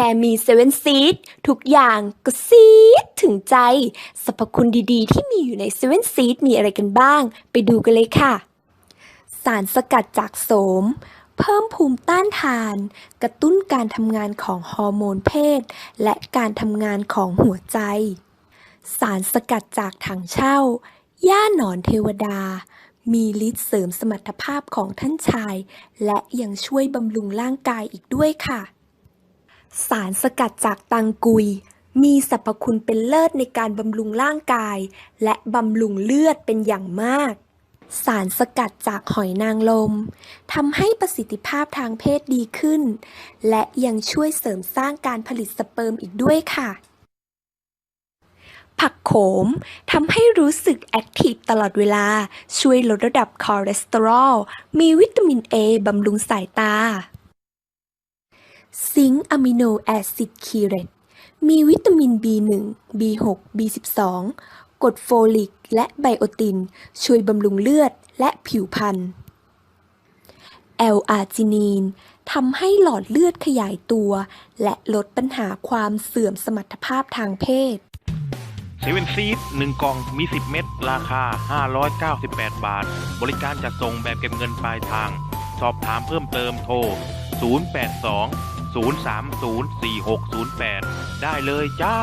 ค่มีเซเว่นซีดทุกอย่างก็ซีดถึงใจสรรพคุณดีๆ ที่มีอยู่ในเซเว่นซีดมีอะไรกันบ้าง ไปดูกันเลยค่ะ สารสกัดจากโสม เพิ่มภูมิต้านทาน กระตุ้นการทำงานของฮอร์โมนเพศ และการทำงานของหัวใจ สารสกัดจากถังเช่าย่าหนอนเทวดา มีฤทธิ์เสริมสมรรถภาพของท่านชาย และยังช่วยบำรุงร่างกายอีกด้วยค่ะ สารสกัดจากตังกุย มีสรรพคุณเป็นเลิศในการบำรุงร่างกาย และบำรุงเลือดเป็นอย่างมาก สารสกัดจากหอยนางรมทำให้ประสิทธิภาพทางเพศดีขึ้น และยังช่วยเสริมสร้างการผลิตสเปิร์มอีกด้วยค่ะ ผักโขมทำให้รู้สึกแอคทีฟตลอดเวลา ช่วยลดระดับคอเลสเตอรอล มีวิตามินเอบำรุงสายตา ซิงค์อะมิโนแอซิดคีเรตมีวิตามิน B1 B6 B12 กรดโฟลิก และไบโอติน ช่วยบำรุงเลือดและผิวพรรณแอลอาร์จินีนทำให้หลอดเลือดขยายตัว และลดปัญหาความเสื่อมสมรรถภาพทางเพศเซเว่นซีดหนึ่งกล่องมี 10 เม็ดราคา 598 บาท บริการจัดส่งแบบเก็บเงินปลายทาง สอบถามเพิ่มเติมโทร 082 030 4608 ได้เลยจ้า